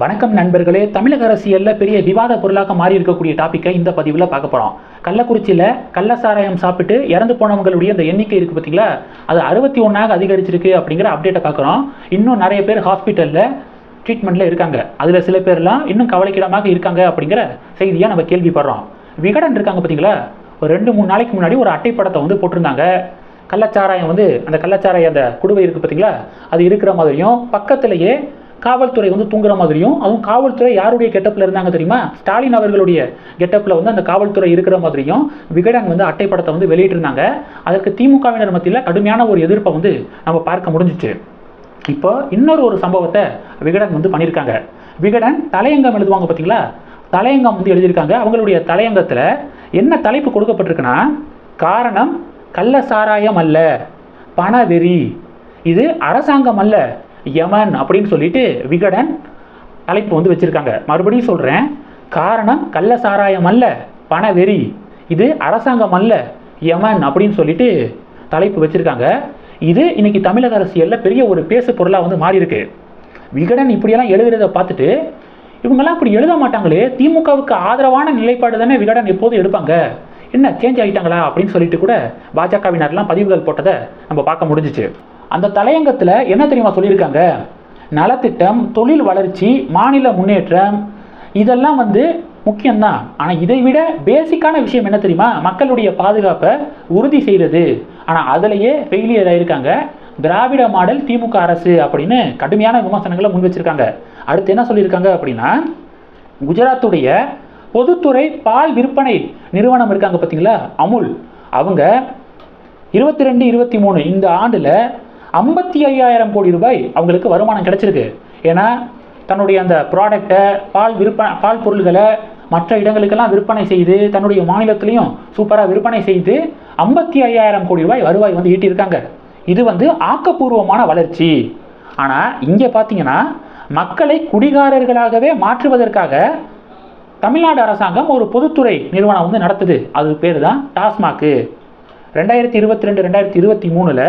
வணக்கம் நண்பர்களே தமிழக அரசியலில் பெரிய விவாத பொருளாக மாறி இருக்கக்கூடிய டாப்பிக்கை இந்த பதிவில் பார்க்க போகிறோம் கள்ளக்குறிச்சியில் கள்ள சாராயம் சாப்பிட்டு இறந்து போனவங்களுடைய அந்த எண்ணிக்கை இருக்குது பார்த்தீங்களா அது அறுபத்தி ஒன்றாக அதிகரிச்சிருக்கு அப்படிங்கிற அப்டேட்டை பார்க்குறோம். இன்னும் நிறைய பேர் ஹாஸ்பிட்டலில் ட்ரீட்மெண்ட்டில் இருக்காங்க. அதில் சில பேர்லாம் இன்னும் கவலைக்கிடமாக இருக்காங்க அப்படிங்கிற செய்தியாக நம்ம கேள்விப்படுறோம். விகடன் இருக்காங்க பார்த்தீங்களா ஒரு ரெண்டு மூணு நாளைக்கு முன்னாடி ஒரு அட்டைப்படத்தை வந்து போட்டிருந்தாங்க. கள்ளச்சாராயம் வந்து அந்த கள்ளச்சாராயம் அந்த குடுவை இருக்குது பார்த்தீங்களா அது இருக்கிற மாதிரியும் பக்கத்திலேயே காவல்துறை வந்து தூங்குற மாதிரியும் அதுவும் காவல்துறை யாருடைய கெட்டப்பில் இருந்தாங்க தெரியுமா? ஸ்டாலின் அவர்களுடைய கெட்டப்பில் வந்து அந்த காவல்துறை இருக்கிற மாதிரியும் விகடன் வந்து அட்டைப்படத்தை வந்து வெளியிட்டிருந்தாங்க. அதற்கு திமுகவினர் மத்தியில் கடுமையான ஒரு எதிர்ப்பை வந்து நம்ம பார்க்க முடிஞ்சிச்சு. இப்போ இன்னொரு ஒரு சம்பவத்தை விகடன் வந்து பண்ணியிருக்காங்க. விகடன் தலையங்கம் எழுதுவாங்க பார்த்தீங்களா தலையங்கம் வந்து எழுதியிருக்காங்க. அவங்களுடைய தலையங்கத்தில் என்ன தலைப்பு கொடுக்கப்பட்டிருக்குன்னா காரணம் கள்ள சாராயம் அல்ல பணவெறி. இது அரசாங்கம் அல்ல யமன் அப்படின்னு சொல்லிட்டு விகடன் தலைப்பு வந்து வச்சுருக்காங்க. மறுபடியும் சொல்கிறேன் காரணம் கள்ள சாராயம் அல்ல பணவெறி. இது அரசாங்கம் அல்ல யமன் அப்படின்னு சொல்லிட்டு தலைப்பு வச்சுருக்காங்க. இது இன்னைக்கு தமிழக அரசியலில் பெரிய ஒரு பேசு பொருளாக வந்து மாறி இருக்கு விகடன் இப்படியெல்லாம் எழுதுறத பார்த்துட்டு இவங்கெல்லாம் இப்படி எழுத மாட்டாங்களே திமுகவுக்கு ஆதரவான நிலைப்பாடு தானே விகடன் எப்போதும் எடுப்பாங்க? என்ன சேஞ்ச் ஆகிட்டாங்களா அப்படின்னு சொல்லிட்டு கூட பாஜகவினர்லாம் பதிவுகள் போட்டதை நம்ம பார்க்க முடிஞ்சிச்சு. அந்த தலையங்கத்தில் என்ன தெரியுமா சொல்லியிருக்காங்க? நலத்திட்டம் தொழில் வளர்ச்சி மாநில முன்னேற்றம் இதெல்லாம் வந்து முக்கியம்தான். ஆனால் இதை விட பேசிக்கான விஷயம் என்ன தெரியுமா? மக்களுடைய பாதுகாப்பை உறுதி செய்கிறது ஆனால் அதிலேயே ஃபெயிலியர் ஆகியிருக்காங்க திராவிட மாடல் திமுக அரசு அப்படின்னு கடுமையான விமர்சனங்களை முன் வச்சிருக்காங்க. அடுத்து என்ன சொல்லியிருக்காங்க அப்படின்னா குஜராத்துடைய பொதுத்துறை பால் விற்பனை நிறுவனம் இருக்காங்க பார்த்தீங்களா அமுல். அவங்க இருபத்தி ரெண்டு இருபத்தி மூணு இந்த ஆண்டில் ஐம்பத்தி ஐயாயிரம் கோடி ரூபாய் அவங்களுக்கு வருமானம் கிடைச்சிருக்கு. ஏன்னா தன்னுடைய அந்த ப்ராடக்டை பால் விற்பனை பால் பொருள்களை மற்ற இடங்களுக்கெல்லாம் விற்பனை செய்து தன்னுடைய மாநிலத்திலையும் சூப்பராக விற்பனை செய்து ஐம்பத்தி ஐயாயிரம் கோடி ரூபாய் வருவாய் வந்து ஈட்டியிருக்காங்க. இது வந்து ஆக்கப்பூர்வமான வளர்ச்சி. ஆனால் இங்கே பார்த்தீங்கன்னா மக்களை குடிகாரர்களாகவே மாற்றுவதற்காக தமிழ்நாடு அரசாங்கம் ஒரு பொதுத்துறை நிறுவனம் வந்து நடத்துது. அது பேர் தான் டாஸ்மாக்கு ரெண்டாயிரத்தி இருபத்தி ரெண்டு ரெண்டாயிரத்தி இருபத்தி மூணில்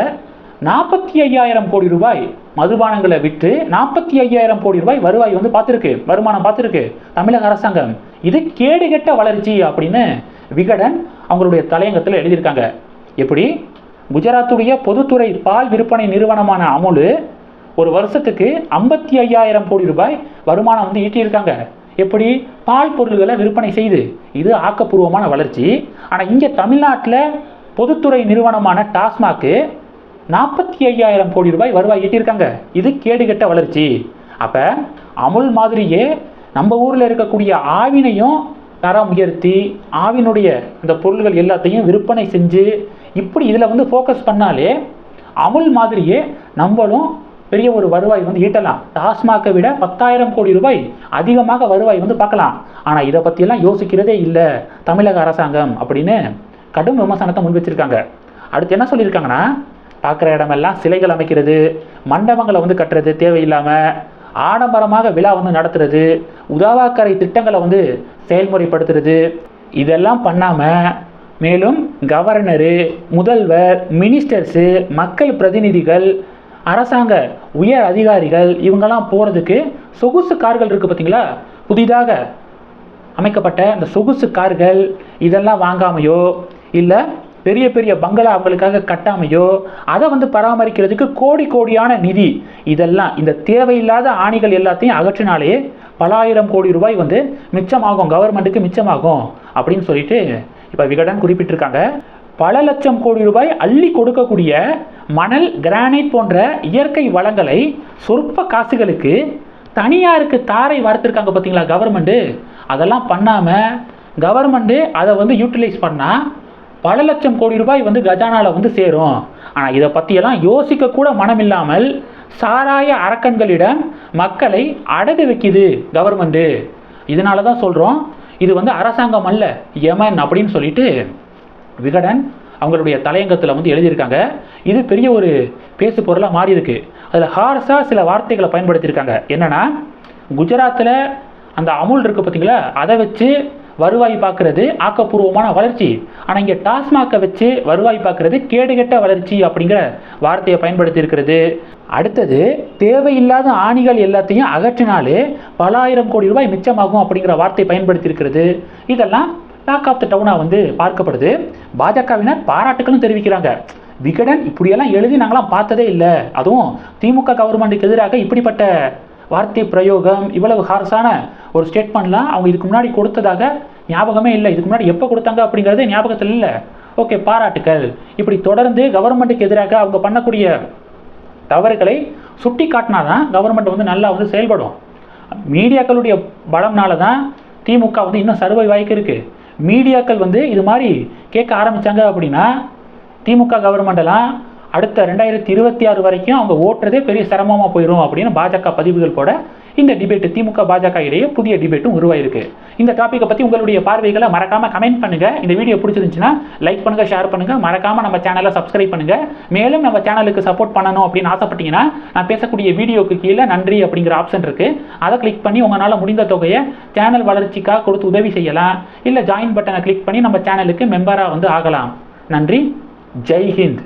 நாற்பத்தி ஐயாயிரம் கோடி ரூபாய் மதுபானங்களை விற்று நாற்பத்தி ஐயாயிரம் கோடி ரூபாய் வருவாய் வந்து பார்த்துருக்கு வருமானம் பார்த்துருக்கு தமிழக அரசாங்கம். இது கேடுகெட்ட வளர்ச்சி அப்படின்னு விகடன் அவங்களுடைய தலையங்கத்தில் எழுதியிருக்காங்க. எப்படி? குஜராத்துடைய பொதுத்துறை பால் விற்பனை நிறுவனமான அமுலு ஒரு வருஷத்துக்கு ஐம்பத்தி ஐயாயிரம் கோடி ரூபாய் வருமானம் வந்து ஈட்டியிருக்காங்க. எப்படி? பால் பொருள்களை விற்பனை செய்து. இது ஆக்கப்பூர்வமான வளர்ச்சி. ஆனால் இங்கே தமிழ்நாட்டில் பொதுத்துறை நிறுவனமான டாஸ்மாக்கு நாற்பத்தி ஐயாயிரம் கோடி ரூபாய் வருவாய் ஈட்டியிருக்காங்க. இது கேடுகெட்ட வளர்ச்சி. அப்போ அமுல் மாதிரியே நம்ம ஊரில் இருக்கக்கூடிய ஆவினையும் தரம் உயர்த்தி ஆவினுடைய இந்த பொருள்கள் எல்லாத்தையும் விற்பனை செஞ்சு இப்படி இதில் வந்து ஃபோக்கஸ் பண்ணாலே அமுல் மாதிரியே நம்மளும் பெரிய ஒரு வருவாய் வந்து ஈட்டலாம். டாஸ்மாகை விட பத்தாயிரம் கோடி ரூபாய் அதிகமாக வருவாய் வந்து பார்க்கலாம். ஆனால் இதை பற்றியெல்லாம் யோசிக்கிறதே இல்லை. தமிழக அரசாங்கம் அப்படின்னு கடும் விமர்சனத்தை முன் வச்சுருக்காங்க. அடுத்து என்ன சொல்லியிருக்காங்கன்னா பார்க்குற இடமெல்லாம் சிலைகள் அமைக்கிறது மண்டபங்களை வந்து கட்டுறது தேவையில்லாமல் ஆடம்பரமாக விழா வந்து நடத்துறது உதவாக்கரை திட்டங்களை வந்து செயல்முறைப்படுத்துறது இதெல்லாம் பண்ணாமல் மேலும் கவர்னரு முதல்வர் மினிஸ்டர்ஸு மக்கள் பிரதிநிதிகள் அரசாங்க உயர் அதிகாரிகள் இவங்கெல்லாம் போகிறதுக்கு சொகுசு கார்கள் இருக்குது பார்த்தீங்களா புதிதாக அமைக்கப்பட்ட இந்த சொகுசு கார்கள் இதெல்லாம் வாங்காமையோ இல்லை பெரிய பெரிய பங்களா அவங்களுக்காக கட்டாமையோ அதை வந்து பராமரிக்கிறதுக்கு கோடி கோடியான நிதி. இதெல்லாம் இந்த தேவையில்லாத ஆணிகள் எல்லாத்தையும் அகற்றினாலே பல ஆயிரம் கோடி ரூபாய் வந்து மிச்சமாகும் கவர்மெண்ட்டுக்கு மிச்சமாகும் அப்படின்னு சொல்லிட்டு இப்போ விகடன் குறிப்பிட்டிருக்காங்க. பல லட்சம் கோடி ரூபாய் அள்ளி கொடுக்கக்கூடிய மணல் கிரானைட் போன்ற இயற்கை வளங்களை சொற்ப காசுகளுக்கு தனியாருக்கு தாரை வார்த்திருக்காங்க பார்த்தீங்களா கவர்மெண்ட்டு? அதெல்லாம் பண்ணாமல் கவர்மெண்ட்டு அதை வந்து யூட்டிலைஸ் பண்ணால் பல லட்சம் கோடி ரூபாய் வந்து கஜானாவில் வந்து சேரும். ஆனால் இதை பற்றியெல்லாம் யோசிக்கக்கூட மனமில்லாமல் சாராய அரக்கன்களிடம் மக்களை அடகு வைக்குது கவர்மெண்ட்டு இதனால தான் சொல்கிறோம் இது வந்து அரசாங்கம் அல்ல யமன் அப்படின்னு சொல்லிட்டு விகடன் அவங்களுடைய தலையங்கத்தில் வந்து எழுதியிருக்காங்க. இது பெரிய ஒரு பேசு பொருளாக மாறி இருக்கு அதில் ஹார்ஸாக சில வார்த்தைகளை பயன்படுத்தியிருக்காங்க. என்னென்னா குஜராத்தில் அந்த அமுல் இருக்குது பார்த்தீங்களா அதை வச்சு வருவாய் பார்க்கறது ஆக்கப்பூர்வமான வளர்ச்சி. ஆனால் இங்கே டாஸ்மாகை வச்சு வருவாய் பார்க்கறது கேடுகெட்ட வளர்ச்சி அப்படிங்கிற வார்த்தையை பயன்படுத்தி இருக்கிறது அடுத்தது தேவையில்லாத ஆணிகள் எல்லாத்தையும் அகற்றினாலே பல ஆயிரம் கோடி ரூபாய் மிச்சமாகும் அப்படிங்கிற வார்த்தை பயன்படுத்தி இருக்கிறது இதெல்லாம் டாக் ஆஃப் த டவுனாக வந்து பார்க்கப்படுது. பாஜகவினர் பாராட்டுகளும் தெரிவிக்கிறாங்க. விகடன் இப்படியெல்லாம் எழுதி நாங்களாம் பார்த்ததே இல்லை. அதுவும் திமுக கவர்மெண்ட்டுக்கு எதிராக இப்படிப்பட்ட வார்த்தை பிரயோகம் இவ்வளவு ஹார்ஸான ஒரு ஸ்டேட்மெண்ட்லாம் அவங்க இதுக்கு முன்னாடி கொடுத்ததாக ஞாபகமே இல்லை. இதுக்கு முன்னாடி எப்போ கொடுத்தாங்க அப்படிங்கிறது ஞாபகத்தில் இல்லை. ஓகே பாராட்டுக்கள். இப்படி தொடர்ந்து கவர்மெண்ட்டுக்கு எதிராக அவங்க பண்ணக்கூடிய தவறுகளை சுட்டி காட்டினா தான் கவர்மெண்ட் வந்து நல்லா வந்து செயல்படும். மீடியாக்களுடைய பலம்னால தான் திமுக வந்து இன்னும் சர்வை வாய்க்கு இருக்குது மீடியாக்கள் வந்து இது மாதிரி கேட்க ஆரம்பிச்சாங்க அப்படின்னா திமுக கவர்மெண்டெல்லாம் அடுத்த ரெண்டாயிரத்தி இருபத்தி ஆறு வரைக்கும் அவங்க ஓட்டுறதே பெரிய சிரமமாக போயிடும் அப்படின்னு பாஜக பதிவுகள் போட இந்த டிபேட்டு திமுக பாஜக இடையே புதிய டிபேட்டும் உருவாயிருக்கு. இந்த டாப்பிக்கை பற்றி உங்களுடைய பார்வைகளை மறக்காமல் கமெண்ட் பண்ணுங்கள் இந்த வீடியோ பிடிச்சிருந்துச்சுன்னா லைக் பண்ணுங்கள் ஷேர் பண்ணுங்கள் மறக்காமல் நம்ம சேனலை சப்ஸ்கிரைப் பண்ணுங்கள் மேலும் நம்ம சேனலுக்கு சப்போர்ட் பண்ணணும் அப்படின்னு ஆசைப்பட்டீங்கன்னா நான் பேசக்கூடிய வீடியோக்கு கீழே நன்றி அப்படிங்கிற ஆப்ஷன் இருக்குது அதை கிளிக் பண்ணி உங்களால் முடிந்த தொகையை சேனல் வளர்ச்சிக்காக கொடுத்து உதவி செய்யலாம். இல்லை ஜாயின் பட்டனை கிளிக் பண்ணி நம்ம சேனலுக்கு மெம்பராக வந்து ஆகலாம். நன்றி. ஜெய் ஹிந்த்.